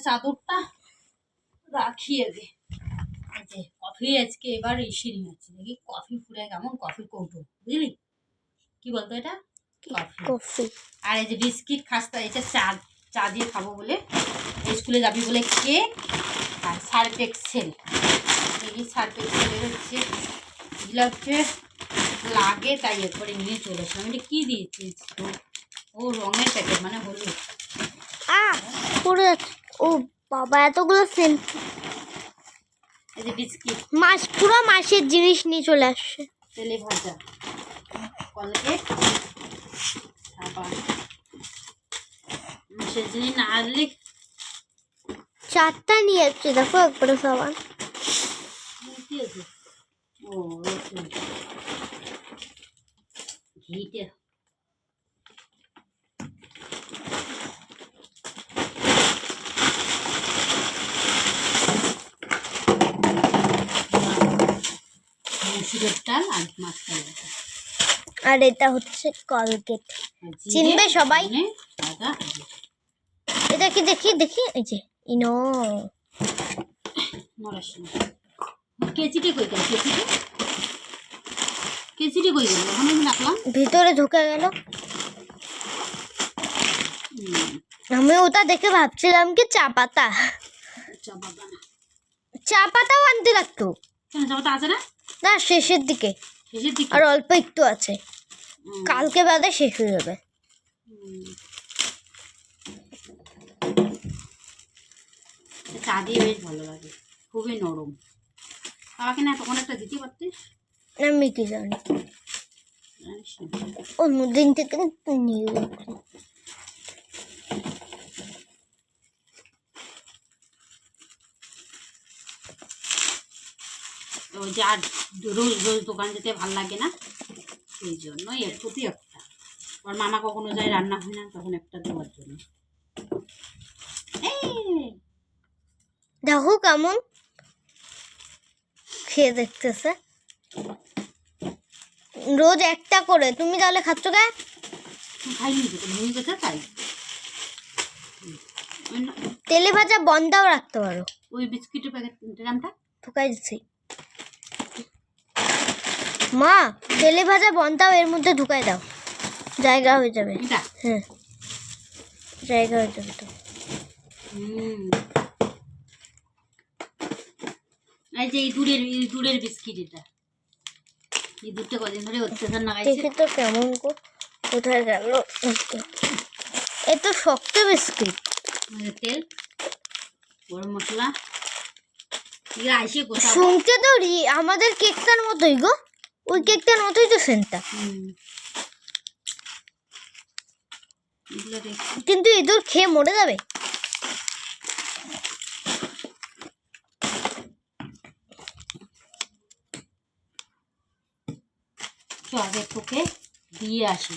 চাদরটা রাখি আগে এই যে কফি আজকে এবার এসে নিয়ে যাচ্ছে দেখি কফি ফুরে কেমন কফি কৌটো বুঝলি কি বলতো এটা কফি আর এই যে বিস্কিট খাস্তা এটা চা চা দিয়ে খাব বলে স্কুলে যাবি বলে কেক আর সার্ফ এক্সেল দেখি সার্ফ এক্সেলের হচ্ছে এগুলো হচ্ছে লাগে তাই এরপরে নিয়ে চলে এসলাম এটা কী দিয়েছিস তো ও রঙের প্যাকেট মানে হলুদ আ পুরো ও বাবা এতগুলো সেন্ট বিস্কিট। মাস পুরো মাসের জিনিস নিয়ে চলে আসছে। তেলে ভাজা। কলগেট সে জিনিস না আনলে চারটা নিয়ে যাচ্ছে দেখো একবারে সাবান কি ও ঘিটা। মুসুরের ডাল আর এটা হচ্ছে কলগেট। চিনবে সবাই? এটা কি দেখি? দেখি? এই যে ইনো মরাসিন কই গেল? কেচিটি? কেচিটি কই গেল? ওখানে আমি রাখলাম। ভিতরে ঢুকে গেল। আমি ওটা দেখে ভাবছিলাম কি চা পাতা। চা পাতাও আনতে লাগতো চা চাপাটা আছে না? না শেষের দিকে। শেষের দিকে? আর অল্প একটু আছে। কালকে বাদে শেষ হয়ে যাবে। হুম। চা দিয়ে বেশ ভালো লাগে। খুবই নরম। আমাকে না তখন একটা দিতে পারতিস? আমি কি জানি। জানিস না। অন্যদিন থেকে নিয়ে যে আর রোজ রোজ দোকান যেতে ভালো লাগে না। সেই জন্য এর প্রতি একটা। ওর মামা কখনো যায় রান্না হয় না তখন একটা দেওয়ার জন্য। এই, দেখো কেমন। খেয়ে দেখতেছে। রোজ একটা করে। তুমি তাহলে খাচ্ছ কে? খাইনি ভেঙে গেছে তাই। তেলে ভাজা বন্দাও রাখতে পারো। ওই বিস্কিটের প্যাকেট নামটা ঠুকাই দিচ্ছি। মা তেলে ভাজা বন্দাও এর মধ্যে ঢুকাই দাও। জায়গা হয়ে যাবে। হ্যাঁ। জায়গা হয়ে যাবে তো। এই যে বিস্কিট এটা। ইঁদুরটা কদিন ধরে অত্যাচার লাগাইছে দেখি তো কেমন গো কোথায় গেল? এ তো শক্ত বিস্কিট। আমাদের তেল গরম মশলা। শুনতে তো আমাদের কেকটার মতোই গো। ওই কেকটার মতোই তো সেন্টটা কিন্তু ইঁদুর খেয়ে মরে যাবে। আগে তোকে দিয়ে আসি।